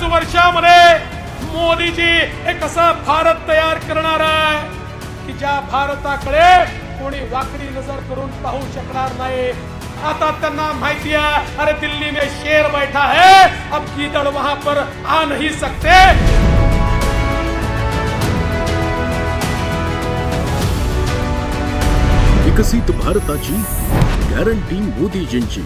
पाच वर्षामध्ये मोदीजी एक असा भारत तयार करणार आहे? की ज्या भारताकडे कोणी वाकडी नजर करून पाहू शकणार नाही आता त्यांना माहिती आहे अरे दिल्ली में शेर बैठा है अब गीदड़ वहां पर आ नहीं सकते. विकसित भारताची गॅरंटी मोदीजींची.